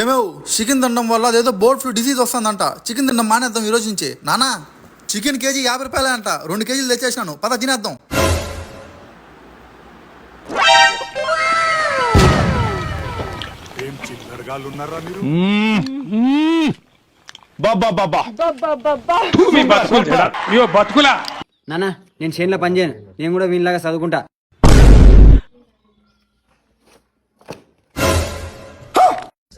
ఏమేవ్? Chicken తినడం వల్ల అదేదో బోర్డ్ ఫ్లూ డిసీజ్ వస్తుందంట. చికెన్ తినడం మానేద్దాం ఈ రోజు నుంచి నానా చికెన్ కేజీ యాభై రూపాయలే అంట. రెండు కేజీలు తెచ్చేసినాను. పద తినేద్దాం. ఏం చిల్లరగాళ్ళు ఉన్నారా మీరు? బాబా బాబా. మీ బతుకులు చెడా. ఇయ్యో బతుకులా? నాన్న నేను చేనులో పని చేయను నేను కూడా వీళ్ళలాగా చదువుకుంటా.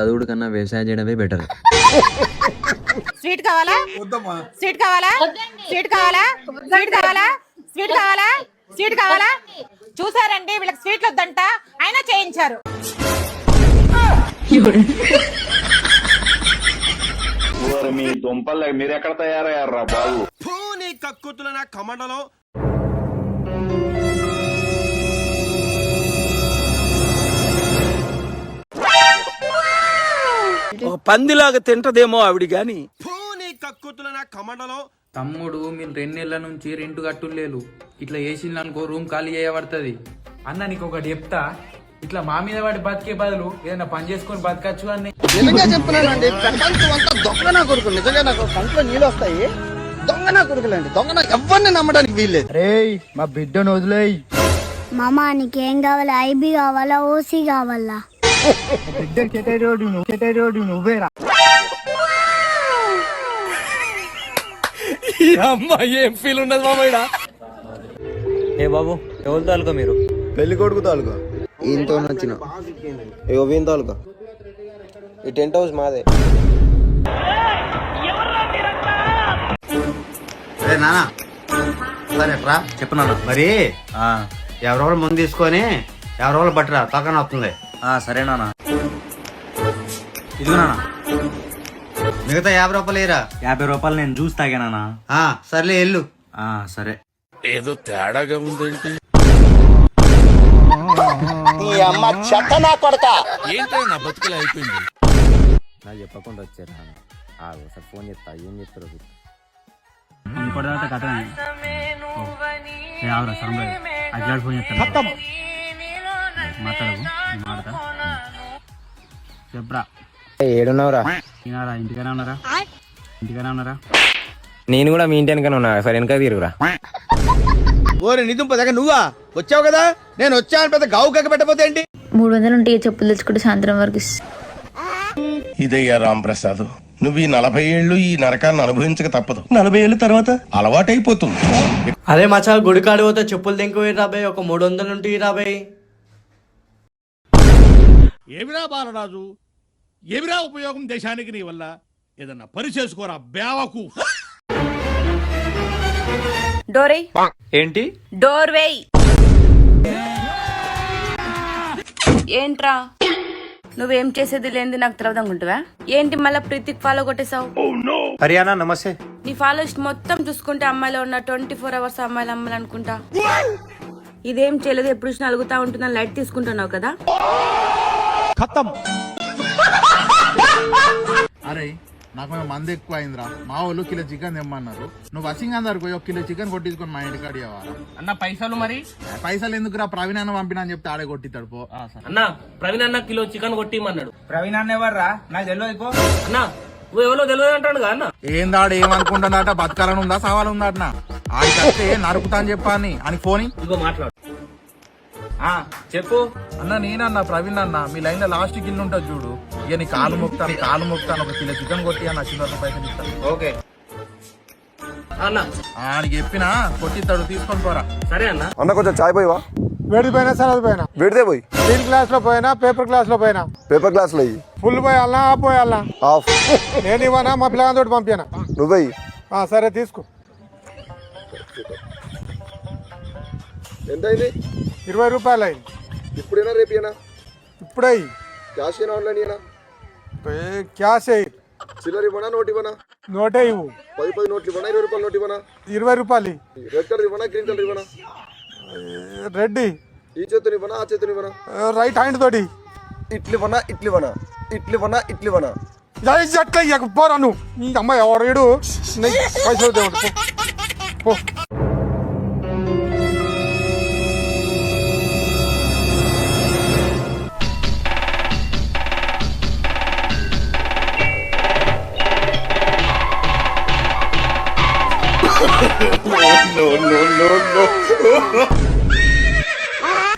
చదువుడు కన్నా వ్యవసాయం చేయడమే బెటర్ స్వీట్ కావాలా? స్వీట్ కావాలా? స్వీట్ కావాలా? స్వీట్ కావాలా? స్వీట్ కావాలా? స్వీట్ కావాలా? చూసారండి వీళ్ళకి స్వీట్లు వద్దంట. అయినా చేయించారు. మీ దుంపలు మీరు ఎక్కడ తయారయ్యారా బాబు? ఒక పందిలాగా తింటదేమో ఆవిడ గాని. తమ్ముడు మీరు రెండేళ్ళ నుంచి రెంట్ కట్టులేదు ఇట్లా వేసింది అనుకో రూమ్ ఖాళీ చేయబడుతుంది. అన్న నీకు ఒకటి చెప్తా. ఇట్లా మా మీద వాడి బతికే బదులు ఏదైనా పని చేసుకొని బతకచ్చు అని నిజంగా చెప్తున్నానండి ప్రపంచం అంతా దొంగ నా కొడుకు నిజంగా నాకు కంట్లో నీళ్ళు వస్తాయి. దొంగ నా కొడుకులండి. దొంగ నా ఎవరిని నమ్మడానికి వీల్లేదు. మా బిడ్డను వదిలేయి. మామా నీకేం కావాలా? ఐబీ కావాలా? ఓసీ కావాలా? బిడ్డ చెటరోడు నువ్వు చెటరోడు నువ్వేరా అమ్మ ఏం ఫీల్ ఉండదు మామయ్య ఏ బాబు ఎవరు తాలూకా మీరు? పెళ్ళి కొడుకు తాలూకా. ఈయనతో వచ్చిన ఇగో వీన్ తాలూకా. ఈ టెంట్ హౌస్ మాదే. సరే నాన్న సరే రా. చెప్పు నాన్న. మరి ఎవరెవరు ముందు తీసుకొని ఎవరెవరు బట్టరా తొక్కన వస్తుంది సరే నాన్న. ఇదిగో నాన్న. మిగతా యాభై రూపాయలు ఏరా యాభై రూపాయలు నేను జ్యూస్ తాగానా ఆ, సర్లే ఎల్లు సరే. ఏదో తేడాగా ఉందేంటి ఈ అమ్మ చెత్త నా కొడక. ఏంటో నా బతుకులు అయిపోయింది? నాకు చెప్పకుండా వచ్చారు ఒకసారి ఫోన్ చేస్తా. ఏం చెప్తారో కథ ఎవరా సాంబాయి అగ్లాడ్ ఫోన్ చేస్తాను మాట్లాడకు నేను మాట్లాడతా. చెప్పరా. ఏడున్నావురా? తినారా ఇంటికనే ఉన్నారా? ఇంటికనే ఉన్నారా? నేను కూడా మీ ఇంటి వెనకనే ఉన్నా సరే వెనక తిరుగురా ఓరే నిదుంప దగ్గర నువ్వా? వచ్చావు కదా? నేను వచ్చాను పెద్ద గావు కక్క పెట్టపోతే ఏంటి? మూడు వందలు ఉంటాయి చెప్పులు తెచ్చుకుంటే సాయంత్రం వరకు ఇదయ్యా రాంప్రసాద్ నువ్వు ఈ నలభై ఏళ్ళు ఈ నరకాన్ని అనుభవించక తప్పదు. నలభై ఏళ్ళ తర్వాత అలవాటైపోతుంది. అదే మచ్చా గుడి కాడి పోతే చెప్పులు తెంకు రాబాయ్ ఒక మూడు వందలు ఉంటాయి రాబాయ్ ఏమిరా బాలరాజు? ఏమిరా ఉపయోగం దేశానికి నీ వల్ల? ఏదన్నా పని చేసుకోరా బేవకు డోరే. ఏంటి? డోర్ వేయ్ ఏంట్రా? నువ్వేం చేసేది లేనిది నాకు తర్వాత అనుకుంటావా ఏంటి మళ్ళీ ప్రీతిక్ ఫాలో కొట్టేశావు? హరియానా నమస్తే. నీ ఫాలో మొత్తం చూసుకుంటే అమ్మాయిలో ఉన్న ట్వంటీ ఫోర్ అవర్స్ అమ్మాయిలు అమ్మాయిలు అనుకుంటా ఇదేం చేయలేదు ఎప్పుడు చూసినా అలుగుతా ఉంటుందని లైట్ తీసుకుంటున్నావు కదా? అరే నాకు మేము మంది ఎక్కువ అయిందిరా మా వాళ్ళు కిలో చికెన్ తెమ్మన్నారు. నువ్వు వసింగ్ దగ్గరకు పోయి ఒక కిలో చికెన్ కొట్టించుకొని మా ఇంటికి అడిగేవారా అన్న పైసలు మరి? పైసలు ఎందుకురా? ప్రవీణ్ అన్న పంపినా అని చెప్తే ఆడే కొట్టిస్తాడు పో. అన్న ప్రవీణ్ అన్న కిలో చికెన్ కొట్టిమన్నాడు ప్రవీణ్ అన్న ఎవర్రా? నాకు తెలియదు పో. అన్న నువ్వు ఎవరో తెలియదు అంటాడు అన్న? ఏందాడు ఏమనుకుంటున్నాడట? బతకాలని ఉందా? సవాలు ఉందట ఆడికస్తే నరుకుతా అని చెప్పాని అని. ఫోన్ ఇదిగో మాట్లాడు. చెప్పు. అన్న నేనన్న ప్రవీణ్ అన్న మీ లైన్లో లాస్ట్ గిల్లు ఉంటుంది చూడు. ఇక నీ కాలు మొక్తాను కాలు మొక్తాను ఒక కిలో చికెన్ కొట్టి అన్న చిన్న పైసలు ఇస్తాను. ఓకే. అన్న. ఆడికి చెప్పినా కొట్టిస్తాడు తీసుకొని పోరా. సరే అన్న. అన్న కొంచెం చాయ్ పోయివా? వేడి పోయినా సరే పోయినా. వేడిదే పోయి? స్టీల్ గ్లాస్లో పోయినా పేపర్ గ్లాస్లో పోయినా. పేపర్ గ్లాస్లో. ఫుల్ పోయాలనా హాఫ్ పోయాలనా ఆఫ్. నేను ఇవ్వనా మా పిల్లగాతో పంపానా నువ్వే ఆ, సరే తీసుకో. ఎంత అయింది? ఇరవై రూపాయలు అయింది. ఇప్పుడైనా రేపేనా? ఇప్పుడే. క్యాష్ అయినా ఆన్లైన్ అయినా? క్యాష్ అయ్యి చిల్లర ఇవ్వనా నోట్ ఇవ్వనా? నోటే ఇవ్వు. పది పది నోట్లు ఇవ్వనా ఇరవై రూపాయల నోట్ ఇవ్వనా? ఇరవై రూపాయలు. రెడ్ కలర్ ఇవ్వనా గ్రీన్ కలర్ ఇవ్వనా? రెడ్డి ఈ చేతుని ఇవ్వనా ఆ చేతుని ఇవ్వనా? రైట్ హ్యాండ్ తోటి ఇడ్లీ ఇవ్వనా ఇడ్లీ ఇవ్వనా? ఇడ్లీ ఇవ్వనా ఇడ్లీ ఇవ్వనా? అట్లా పోరా నువ్వు. అమ్మాయి ఎవడు పైసలు దేవుడు. పో.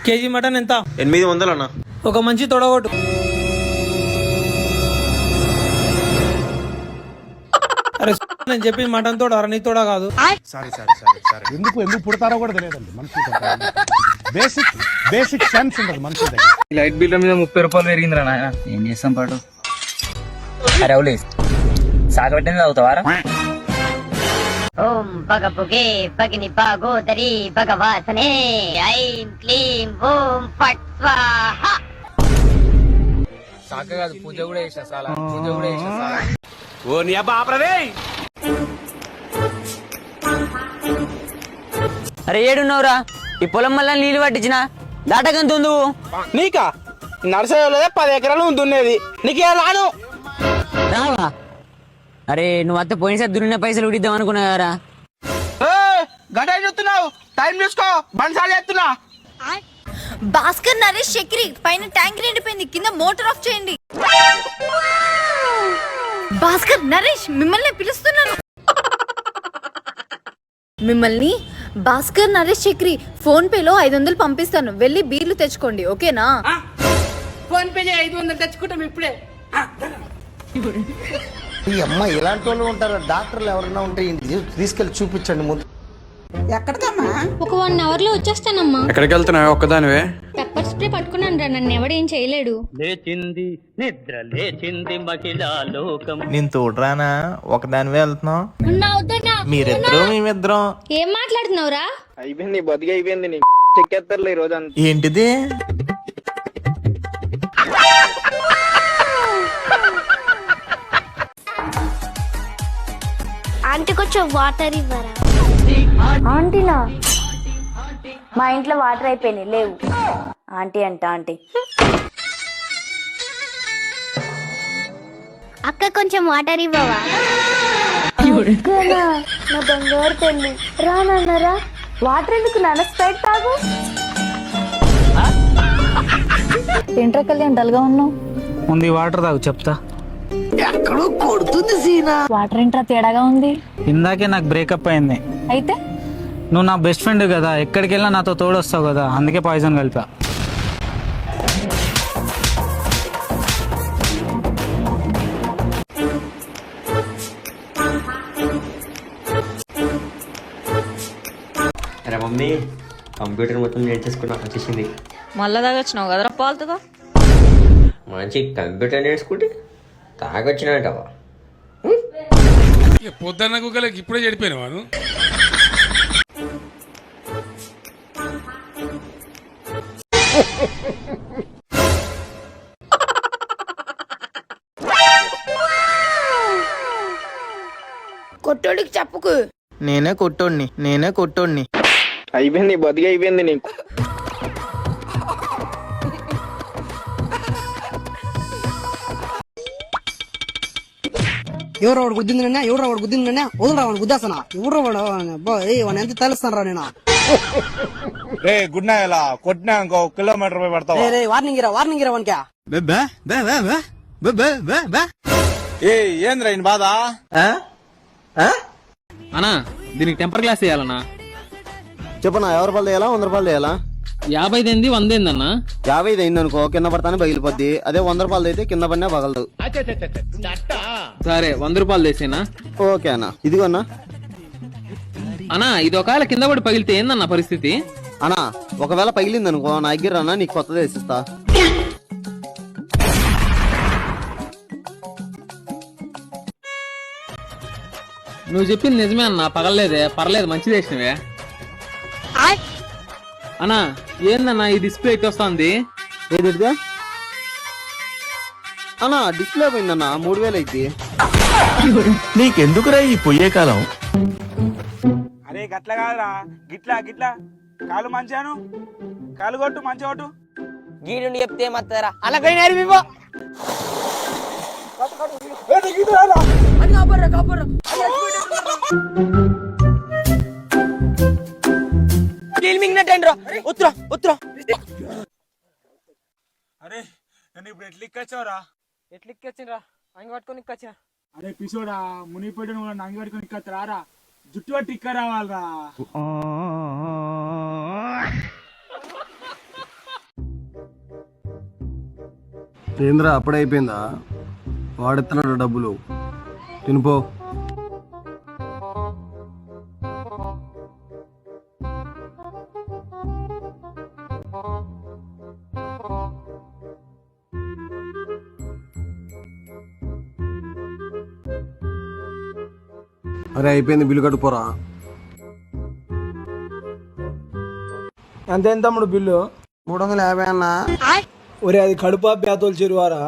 కేజీ మటన్ ఎంత? ఎనిమిది వందలు అన్న. ఒక మంచి తొడగొట్టు. అరే నేను చెప్పి మటన్ తోడ? నీ తోడ కాదు. ఎందుకు ఎందుకు పుడతారో కూడా తెలియదండి మనుషులు బేసిక్ బేసిక్ సెన్స్ ఉండదు మనుషుల దగ్గర. లైట్ బిల్ మీద ముప్పై రూపాయలు పెరిగిందిరా నాయన. ఏం చేస్తాం పాటు? అరే అవులే. సాగబెట్టింది అవుతావారా ఓం పగ పొగే పగిని పాగోదరి భగవాసనే. ఐం క్లీం ఓం ఫట్ స్వాహ. సాక కాదు పూజ కూడా చేసిన సాలా పూజ కూడా చేసిన సాలా. ఓ నీ అబ్బా ఆపరదే! అరే ఏడున్నావురా? ఈ పొలం వల్ల నీళ్ళు పట్టించిన? దాటకంత నువ్వు నీకా? నర్సరీ పది ఎకరాలు దున్నేది నీకే రాను? రావా? అరే నువ్వు అత్త పోయినసారి దున్న పైసలు ఉడిద్దాం అనుకున్నా కదరా గడ్డ చూస్తున్నావు? టైం చూసుకో బండి చేస్తున్నా. భాస్కర్ నరేష్ చక్రి పైన ట్యాంక్ నిండిపోయింది కింద మోటార్ ఆఫ్ చేయండి. భాస్కర్ నరేష్ మిమ్మల్ని పిలుస్తున్నాను. మిమ్మల్ని భాస్కర్ నరేష్ చక్రి ఫోన్ పేలో ఐదు వందలు పంపిస్తాను. వెళ్ళి బీర్లు తెచ్చుకోండి ఓకేనా? ఫోన్ పే ఐదు వందలు తెచ్చుకుంటాం ఇప్పుడే. ఈ అమ్మ ఇలాంటి వాళ్ళు ఉంటారు? డాక్టర్లు ఎవరైనా ఉంటే ఈయన్ని తీసుకెళ్ళి చూపించండి ముందు. ఎక్కడికమ్మా ఒక వన్ అవర్లో వచ్చేస్తానమ్మా. ఎక్కడికి వెళ్తున్నావు ఒక్కదానివే? పెప్పర్ స్ప్రే పట్టుకున్నాను రా నన్ను ఎవడేం చేయలేడు. లేచింది నిద్ర లేచింది మహిళా లోకం. నేను తోడురానా? ఒకదానివే వెళ్తున్నావు? మీరిద్దరు మేమిద్దరం? ఏం మాట్లాడుతున్నావురా? అయిపోయింది బతికి అయిపోయింది నీ చెక్కేస్తారులే ఈ రోజు ఏంటిది? ఆంటీ కొంచెం వాటర్ ఇవ్వరా? ఆంటీనా? మా ఇంట్లో వాటర్ అయిపోయినాయి లేవు. ఆంటీ అంట ఆంటీ. అక్క కొంచెం వాటర్ ఇవ్వవా? నా బంగారు తల్లి రానన్నారా వాటర్ ఎందుకు నాన్న? స్ప్రైట్ తాగు. ఏంట్రా కళ్యాణ్ డల్గా ఉన్నావు? ముందు వాటర్ తాగు చెప్తా. వాటర్ ఏంట్రా తేడాగా ఉంది. ఇందాకే నాకు బ్రేకప్ అయింది. అయితే? నువ్వు నా బెస్ట్ ఫ్రెండ్ కదా ఎక్కడికి వెళ్ళినా నాతో తోడు వస్తావు కదా అందుకే పాయిజన్ కలిపా. అరే మమ్మీ కంప్యూటర్ మొత్తం నేర్చేసుకున్నా వచ్చేసింది. మళ్ళా తాగొచ్చినావు కదరా పాలుతుందా మంచి కంప్యూటర్ నేర్చుకుంటే తాగొచ్చినట్టవా పొద్దున్న కుక్కలకి ఇప్పుడే చెడిపోయిన వాను కొట్టోడికి చెప్పుకు. నేనే కొట్టోడిని నేనే కొట్టోడిని. అయిపోయింది బతికి అయిపోయింది నీకు. ఎవరు వాడు గుద్దిందన్నా ఎవరు వాడు గుద్దిందన్నా? వదలరా వాడు గుద్దేస్తానా ఎవరు వాడు అబ్బా, ఏయ్ వాడిని ఎంత తెలుస్తాను రా నేను? రే గుడ్ నైట్ ఇలా కొట్టినా ఇంకో కిలోమీటర్ పోయి పడతావా? రే వార్నింగ్ ఇరా వార్నింగ్ ఇరా వానికా. ఏ ఏంద్రా ఈయన బాధ? అన్నా దీనికి టెంపర్ గ్లాస్ వేయాలన్నా. చెప్పనా ఎవరి రూపాయలు వేయాలా వంద రూపాయలు వేయాలా? యాభై దేంది వంద ఏందన్నా యాభై అయింది అనుకో కింద పడతానే పగిలిపోద్ది. అదే వంద రూపాయలు అయితే కింద పడినా పగలదు. సరే వంద రూపాయలు తెసేనా ఓకే అన్న. ఇదిగో అన్న. అన్నా ఇది ఒకవేళ కింద పడి పగిలితే ఏందన్న పరిస్థితి? అన్నా ఒకవేళ పగిలింది అనుకో నా దగ్గర అన్న నీకు కొత్తది వేసిస్తా నువ్వు చెప్పింది నిజమే అన్న పగలలేదే పర్లేదు మంచిది వేసినవే. అన్నా ఏందన్నా ఈ డిస్ప్లే ఇటు వస్తుంది ఏదిగా అన్నా డిస్ప్లే పోయిందన్న మూడు వేలు అయితే నీకెందుకురా ఈ పొయ్యే కాలం? అరే గట్ల కాదురా. గిట్లా గిట్లా. కాలు మంచాను. కాలు కొట్టు మంచి కొట్టు. గీడుండి చెప్తే మత్తరా అలా ఉత్తరా ఉత్తరా. అరే నేను ఇప్పుడు ఎట్లా ఇక్కచ్చావురా ఎట్లెక్కొచ్చిండ్రా అంగి పట్టుకొని వచ్చిన అరే పిసోడా మునిగిపోయి నువ్వు నంగి పట్టుకుని ఇక్కడ రారా జుట్టు పట్టి ఇక్కడ రావాలరా ఏంద్రా అప్పుడే అయిపోయిందా? వాడెత్తున్నాడు డబ్బులు. తినిపో. అరే అయిపోయింది బిల్లు కట్టుకోరా అంతే తమ్ముడు బిల్లు? మూడు వందల యాభై అన్నా. ఒరే అది కడుపా బేతోలు చెరువారా?